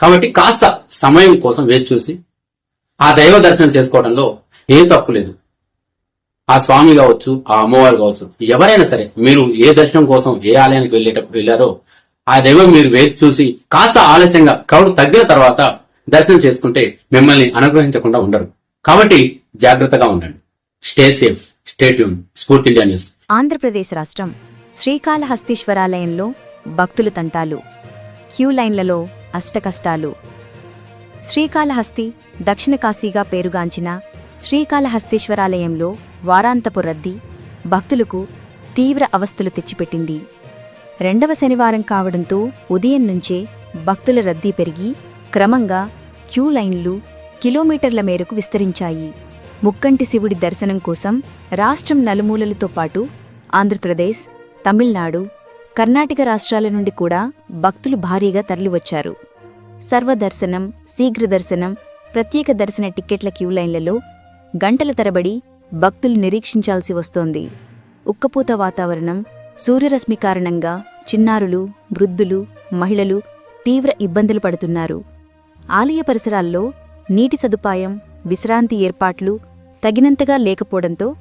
కాబట్టి కాస్త సమయం కోసం వేచి చూసి ఆ దైవ దర్శనం చేసుకోవడంలో ఏం తప్పు లేదు. ఆ స్వామి కావచ్చు ఆ అమ్మవారు కావచ్చు ఎవరైనా సరే మీరు ఏ దర్శనం కోసం ఏ ఆలయానికి వెళ్ళేటప్పుడు వెళ్ళారో ఆ దైవం మీరు వేచి చూసి కాస్త ఆలస్యంగా క్రౌడ్ తగ్గిన తర్వాత దర్శనం చేసుకుంటే మిమ్మల్ని అనుగ్రహించకుండా ఉండరు. కాబట్టి జాగ్రత్తగా ఉండండి. Stay safe stay tune Spoorthi India news Andhra Pradesh రాష్ట్రం శ్రీకాళహస్తీశ్వరాలయంలో భక్తులు తంటాలు. క్యూ లైన్లలో అష్టకష్టాలు. శ్రీకాళహస్తి దక్షిణ కాశీగా పేరుగాంచిన శ్రీకాళహస్తీశ్వరాలయంలో వారాంతపు రద్దీ భక్తులకు తీవ్ర అవస్థలు తెచ్చిపెట్టింది. రెండవ శనివారం కావడంతో ఉదయం నుంచే భక్తుల రద్దీ పెరిగి క్రమంగా క్యూ లైన్లు కిలోమీటర్ల మేరకు విస్తరించాయి. ముక్కంటి శివుడి దర్శనం కోసం రాష్ట్రం నలుమూలలతో పాటు ఆంధ్రప్రదేశ్ తమిళనాడు కర్ణాటక రాష్ట్రాల నుండి కూడా భక్తులు భారీగా తరలివచ్చారు. సర్వదర్శనం శీఘ్ర దర్శనం ప్రత్యేక దర్శన టిక్కెట్ల క్యూ లైన్లలో గంటల తరబడి భక్తులు నిరీక్షించాల్సి వస్తోంది. ఉక్కపోత వాతావరణం సూర్యరశ్మి కారణంగా చిన్నారులు వృద్ధులు మహిళలు తీవ్ర ఇబ్బందులు పడుతున్నారు. ఆలయ పరిసరాల్లో నీటి సదుపాయం విశ్రాంతి ఏర్పాట్లు తగినంతగా లేకపోవడంతో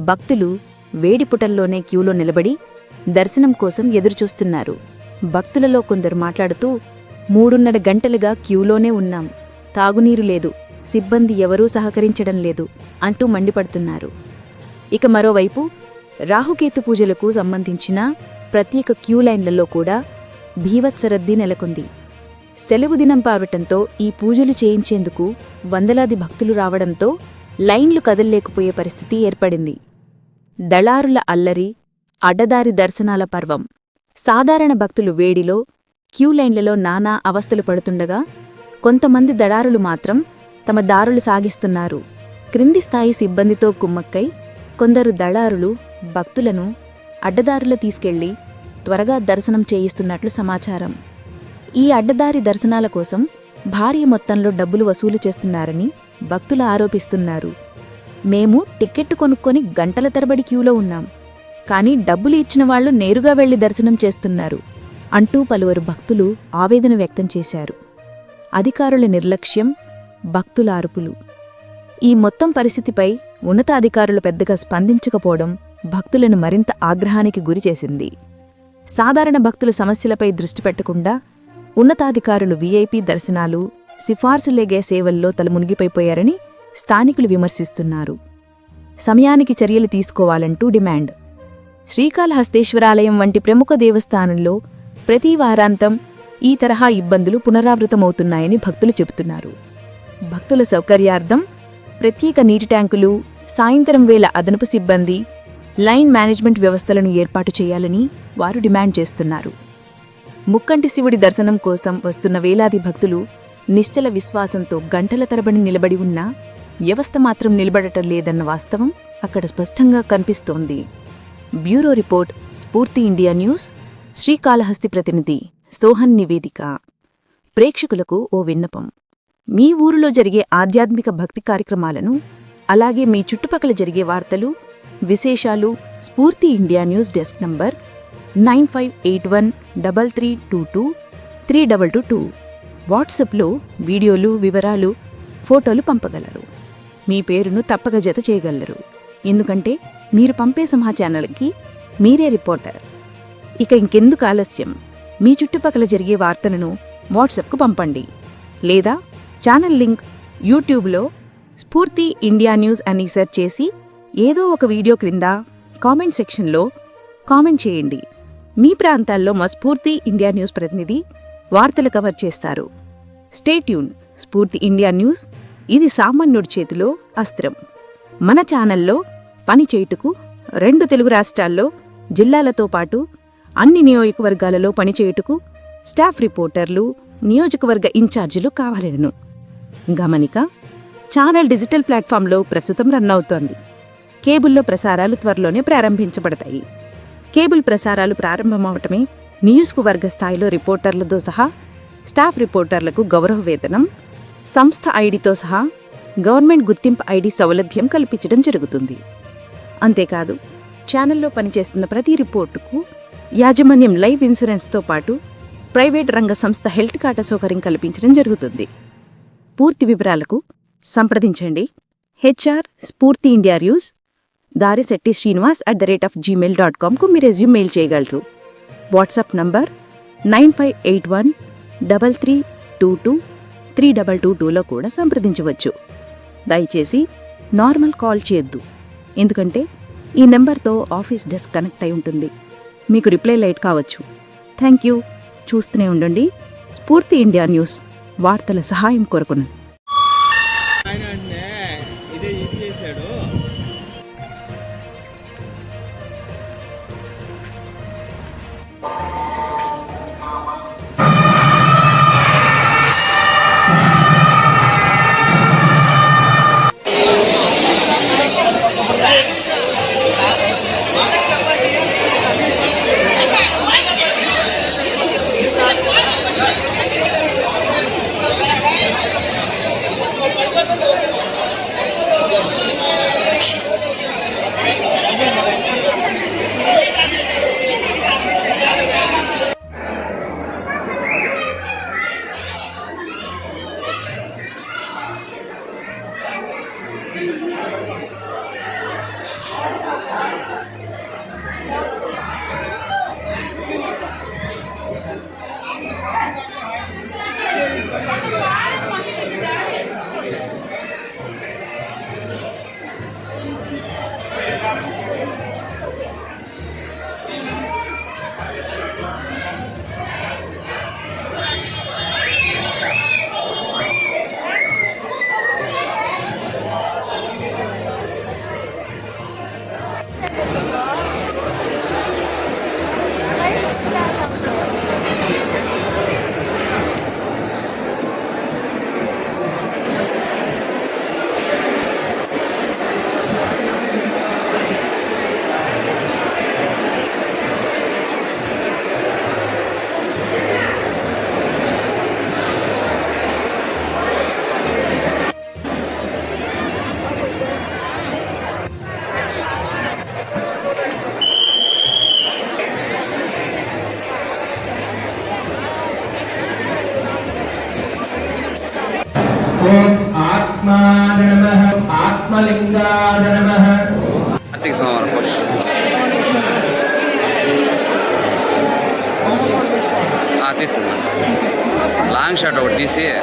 భక్తులు వేడిపుటల్లోనే క్యూలో నిలబడి దర్శనం కోసం ఎదురుచూస్తున్నారు. భక్తులలో కొందరు మాట్లాడుతూ మూడున్నర గంటలుగా క్యూలోనే ఉన్నాం. తాగునీరు లేదు. సిబ్బంది ఎవరూ సహకరించడం లేదు అంటూ మండిపడుతున్నారు. ఇక మరోవైపు రాహుకేతు పూజలకు సంబంధించిన ప్రత్యేక క్యూ లైన్లలో కూడా భీవత్సరద్దీ నెలకొంది. సెలవు దినం పావటంతో ఈ పూజలు చేయించేందుకు వందలాది భక్తులు రావడంతో లైన్లు కదల్లేకపోయే పరిస్థితి ఏర్పడింది. దళారుల అల్లరి అడ్డదారి దర్శనాల పర్వం. సాధారణ భక్తులు వేడిలో క్యూ లైన్లలో నానా అవస్థలు పడుతుండగా కొంతమంది దళారులు మాత్రం తమ దారులు సాగిస్తున్నారు. క్రింది స్థాయి సిబ్బందితో కుమ్మక్కై కొందరు దళారులు భక్తులను అడ్డదారులు తీసుకెళ్ళి త్వరగా దర్శనం చేయిస్తున్నట్లు సమాచారం. ఈ అడ్డదారి దర్శనాల కోసం భారీ మొత్తంలో డబ్బులు వసూలు చేస్తున్నారని భక్తులు ఆరోపిస్తున్నారు. మేము టిక్కెట్టు కొనుక్కొని గంటల తరబడి క్యూలో ఉన్నాం. కానీ డబ్బులు ఇచ్చిన వాళ్ళు నేరుగా వెళ్ళి దర్శనం చేస్తున్నారు అంటూ పలువురు భక్తులు ఆవేదన వ్యక్తం చేశారు. అధికారుల నిర్లక్ష్యం భక్తుల అరుపులు. ఈ మొత్తం పరిస్థితిపై ఉన్నతాధికారులు పెద్దగా స్పందించకపోవడం భక్తులను మరింత ఆగ్రహానికి గురిచేసింది సాధారణ భక్తుల సమస్యలపై దృష్టి పెట్టకుండా ఉన్నతాధికారులు వీఐపీ దర్శనాలు సిఫార్సులేగే సేవల్లో తలమునిగిపోయిపోయారని స్థానికులు విమర్శిస్తున్నారు. సమయానికి చర్యలు తీసుకోవాలంటూ డిమాండ్. శ్రీకాళహస్తేశ్వరాలయం వంటి ప్రముఖ దేవస్థానంలో ప్రతి వారాంతం ఈ తరహా ఇబ్బందులు పునరావృతమవుతున్నాయని భక్తులు చెబుతున్నారు. భక్తుల సౌకర్యార్థం ప్రత్యేక నీటి ట్యాంకులు సాయంత్రం వేళ అదనపు సిబ్బంది లైన్ మేనేజ్మెంట్ వ్యవస్థలను ఏర్పాటు చేయాలని వారు డిమాండ్ చేస్తున్నారు. ముక్కంటి శివుడి దర్శనం కోసం వస్తున్న వేలాది భక్తులు నిశ్చల విశ్వాసంతో గంటల తరబడి నిలబడి ఉన్నా వ్యవస్థ మాత్రం నిలబడటం లేదన్న వాస్తవం అక్కడ స్పష్టంగా కనిపిస్తోంది. Bureau report Spoorthi India news Srikalahasti ప్రతినిధి సోహన్ నివేదిక. ప్రేక్షకులకు ఓ విన్నపం. మీ ఊరిలో జరిగే ఆధ్యాత్మిక భక్తి కార్యక్రమాలను అలాగే మీ చుట్టుపక్కల జరిగే వార్తలు విశేషాలు Spoorthi India news desk number nine five eight one double three two two three double two two. వాట్సాప్లో వీడియోలు వివరాలు ఫోటోలు పంపగలరు. మీ పేరును తప్పక జత చేయగలరు. ఎందుకంటే మీరు పంపే సమాచారాలకి మీరే రిపోర్టర్. ఇక ఇంకెందుకు ఆలస్యం? మీ చుట్టుపక్కల జరిగే వార్తలను వాట్సాప్కు పంపండి. లేదా ఛానల్ లింక్ యూట్యూబ్లో స్ఫూర్తి ఇండియా న్యూస్ అని సెర్చ్ చేసి ఏదో ఒక వీడియో క్రింద కామెంట్ సెక్షన్లో కామెంట్ చేయండి. మీ ప్రాంతాల్లో మా స్ఫూర్తి ఇండియా న్యూస్ ప్రతినిధి వార్తలు కవర్ చేస్తారు. స్టేట్యూన్ స్ఫూర్తి ఇండియా న్యూస్ ఇది సామాన్యుడి చేతిలో అస్త్రం. మన ఛానల్లో పని చేయుటకు రెండు తెలుగు రాష్ట్రాల్లో జిల్లాలతో పాటు అన్ని నియోజకవర్గాలలో పనిచేయుటకు స్టాఫ్ రిపోర్టర్లు నియోజకవర్గ ఇన్ఛార్జీలు కావాలను. గమనిక ఛానల్ డిజిటల్ ప్లాట్ఫామ్లో ప్రస్తుతం రన్ అవుతోంది. కేబుల్లో ప్రసారాలు త్వరలోనే ప్రారంభించబడతాయి. కేబుల్ ప్రసారాలు ప్రారంభమవటమే నియోజకవర్గ స్థాయిలో రిపోర్టర్లతో సహా స్టాఫ్ రిపోర్టర్లకు గౌరవ వేతనం సంస్థ ఐడితో సహా గవర్నమెంట్ గుర్తింపు ఐడి సౌలభ్యం కల్పించడం జరుగుతుంది. అంతేకాదు ఛానల్లో పనిచేస్తున్న ప్రతి రిపోర్టుకు యాజమాన్యం లైఫ్ ఇన్సూరెన్స్తో పాటు ప్రైవేట్ రంగ సంస్థ హెల్త్ కార్డు సౌకర్యం కల్పించడం జరుగుతుంది. పూర్తి వివరాలకు సంప్రదించండి. HR Spoorthi India news Darisetti Srinivas at the rate of Gmail dot కామ్కు మీ రెజ్యూమ్ మెయిల్ చేయగలరు. WhatsApp number nine five eight one double three two two three double two టూలో కూడా సంప్రదించవచ్చు. దయచేసి నార్మల్ కాల్ చేయొద్దు. ఎందుకంటే ఈ నెంబర్తో ఆఫీస్ డెస్క్ కనెక్ట్ అయి ఉంటుంది. మీకు రిప్లై లైట్ కావచ్చు. Thank you. చూస్తూనే ఉండండి. స్ఫూర్తి ఇండియా న్యూస్. వార్తల సహాయం కోరుకున్నది. that. Alexandre Laroche. Ah, this one. Long shot over this year.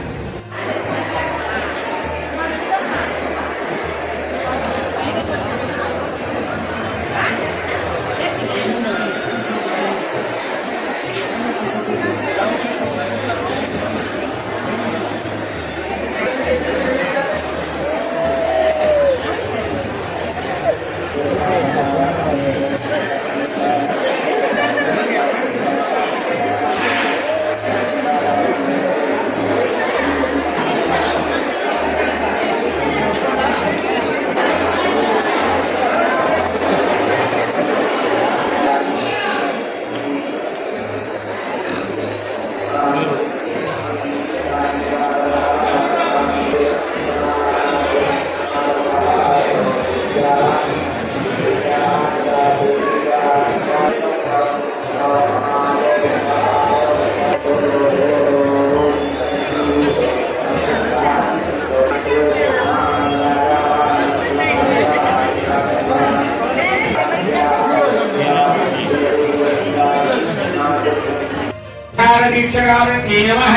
अष्टादीक्षकारण्ये नमः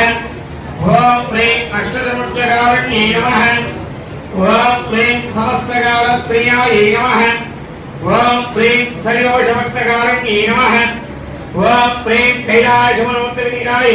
ॐ क्लीं अष्टदमुक्षकारण्ये नमः ॐ क्लीं समस्तकालप्रियायै नमः ॐ क्लीं सर्वशमक्तकारण्ये नमः ॐ क्लीं कैलासमनोत्तरनीराय